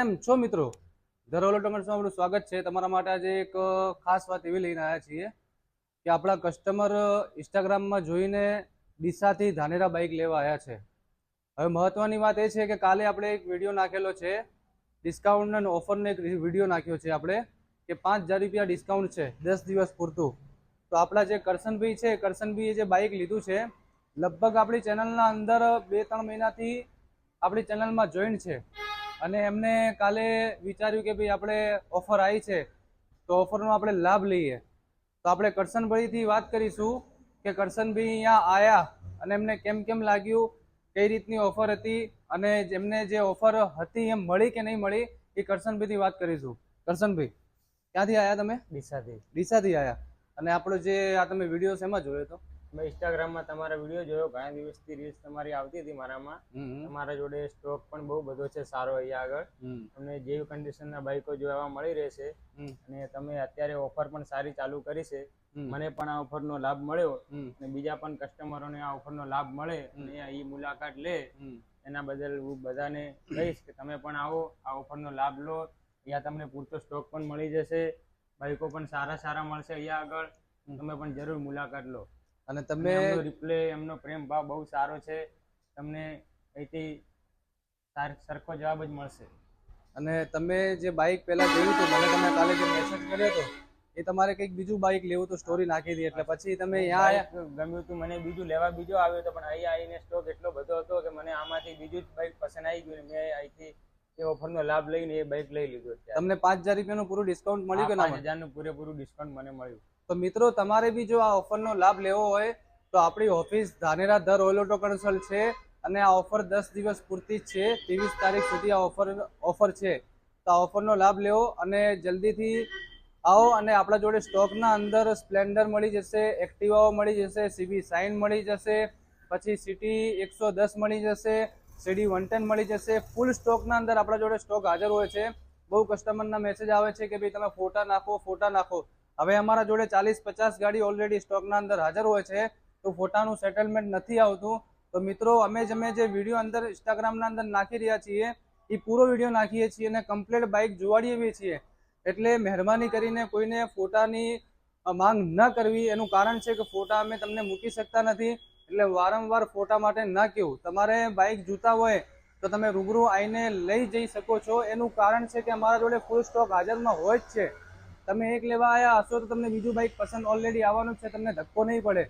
કેમ છો મિત્રો? ધરોલો રોલો આપણું સ્વાગત છે. તમારા માટે આજે એક ખાસ વાત એવી લઈને આવ્યા છીએ કે આપણા કસ્ટમર ઇન્સ્ટાગ્રામમાં જોઈને ડીસાથી ધાનેરા બાઇક લેવા આવ્યા છે. હવે મહત્વની વાત એ છે કે કાલે આપણે એક વીડિયો નાખેલો છે. ડિસ્કાઉન્ટ અને ઓફરનો એક વીડિયો નાખ્યો છે આપણે કે પાંચ હજાર રૂપિયા ડિસ્કાઉન્ટ છે દસ દિવસ પૂરતું. તો આપણા જે કરશનભાઈ છે, કરશનભાઈએ જે બાઇક લીધું છે, લગભગ આપણી ચેનલના અંદર બે ત્રણ મહિનાથી આપણી ચેનલમાં જોઈન છે. અને એમને કાલે વિચાર્યું કે ભાઈ આપણે ઓફર આવી છે તો ઓફરનો આપણે લાભ લઈએ. તો આપણે કરશનભાઈથી વાત કરીશું કે કરશનભાઈ અહીંયા આવ્યા અને એમને કેમ કેમ લાગ્યું કઈ રીતની ઓફર હતી અને જેમને જે ઓફર હતી એમ મળી કે નહીં મળી એ કરશનભાઈથી વાત કરીશું. કરશનભાઈ ક્યાંથી આવ્યા તમે? ડીસાથી. ડીસાથી આવ્યા અને આપણો જે આ તમે વીડિયો શેમાં જોયો હતો મેં ઇન્સ્ટાગ્રામમાં તમારા વીડિયો જોયો ઘણા દિવસથી રીલ્સ તમારી આવતી હતી મારામાં. તમારા જોડે સ્ટોક પણ બહુ બધો છે સારો અહીંયા આગળ. તમને જેવી કન્ડિશનના બાઇકો જોવા મળી રહેશે. અને તમે અત્યારે ઓફર પણ સારી ચાલુ કરી છે. મને પણ આ ઓફરનો લાભ મળ્યો. અને બીજા પણ કસ્ટમરોને આ ઓફરનો લાભ મળે. અને એ મુલાકાત લે. એના બદલ હું બધાને કહીશ કે તમે પણ આવો આ ઓફરનો લાભ લો. અહીંયા તમને પૂરતો સ્ટોક પણ મળી જશે. બાઇકો પણ સારા સારા મળશે અહીંયા આગળ. તમે પણ જરૂર મુલાકાત લો. અને તમે રિપ્લે એમનો પ્રેમ ભાવ બહુ સારો છે. તમને અહીંથી સાર- સરખો જવાબ જ મળશે. અને તમે જે બાઇક પહેલા જોયું હતું મને તમે કાલે જે મેસેજ કર્યો હતો એ તમારે કંઈક બીજું બાઇક લેવું તો સ્ટોરી નાખી હતી એટલે પછી તમે અહીંયા ગમ્યું હતું મને બીજું લેવા બીજો આવ્યો હતો પણ અહીં આવીને સ્ટોક એટલો બધો હતો કે મને આમાંથી બીજું જ બાઈક પસંદ આવી ગયું મેં અહીંથી એ ઓફરનો લાભ લઈને એ બાઈક લઈ લીધું. તમને પાંચ હજાર રૂપિયાનું પૂરું ડિસ્કાઉન્ટ મળ્યું કે ના પાંચ? હજારનું પૂરેપૂરું ડિસ્કાઉન્ટ મને મળ્યું. તો મિત્રો, તમારે બી જો આ ઓફરનો લાભ લેવો હોય, તો આપણી ઓફિસ ધાનેરા દર ઓઇલ ઓટો કન્સલ્ટ છે અને આ ઓફર દસ દિવસ પૂરતી જ છે, ત્રેવીસ તારીખ સુધી આ ઓફર ઓફર છે. તો આ ઓફરનો લાભ લેવો અને જલ્દીથી આવો અને આપણા જોડે સ્ટોકના અંદર સ્પ્લેન્ડર મળી જશે, એક્ટિવાઓ મળી જશે સીબી સાઇન મળી જશે, પછી સિટી એકસો દસ મળી જશે, સીડી વન મળી જશે, ફૂલ સ્ટોકના અંદર આપણા જોડે સ્ટોક હાજર હોય છે. બહુ કસ્ટમરના મેસેજ આવે છે કે ભાઈ તમે ફોટા નાખો ફોટા નાખો. હવે અમારા જોડે ચાલીસ પચાસ ગાડી ઓલરેડી સ્ટોકના અંદર હાજર હોય છે, તો ફોટાનું સેટલમેન્ટ નથી આવતું. તો મિત્રો, અમે જ અમે જે વીડિયો અંદર ઇન્સ્ટાગ્રામના અંદર નાખી રહ્યા છીએ, એ પૂરો વીડિયો નાખીએ છીએ અને કમ્પ્લેટ બાઇક જોવાડીએ છીએ. એટલે મહેરબાની કરીને કોઈને ફોટાની માંગ ન કરવી. એનું કારણ છે કે ફોટા અમે તમને મૂકી શકતા નથી, એટલે વારંવાર ફોટા માટે ન કહેવું તમારે બાઇક જોતા હોય, તો તમે રૂબરૂ આવીને લઈ જઈ શકો છો. એનું કારણ છે કે અમારા જોડે ફૂલ સ્ટોક હાજરમાં હોય જ છે. તમે એક લેવા આવ્યા હશો તો તમને બીજું બાઇક પસંદ ઓલરેડી આવવાનું છે, તમને ધક્કો નહીં પડે.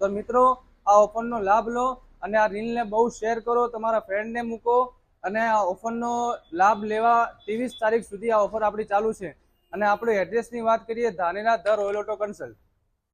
તો મિત્રો, આ ઓફરનો લાભ લો અને આ રીલને બહુ શેર કરો, તમારા ફ્રેન્ડને મૂકો અને આ ઓફરનો લાભ લેવા ત્રેવીસ તારીખ સુધી આ ઓફર આપણી ચાલુ છે. અને આપણે એડ્રેસની વાત કરીએ, Dhanera the royal auto consult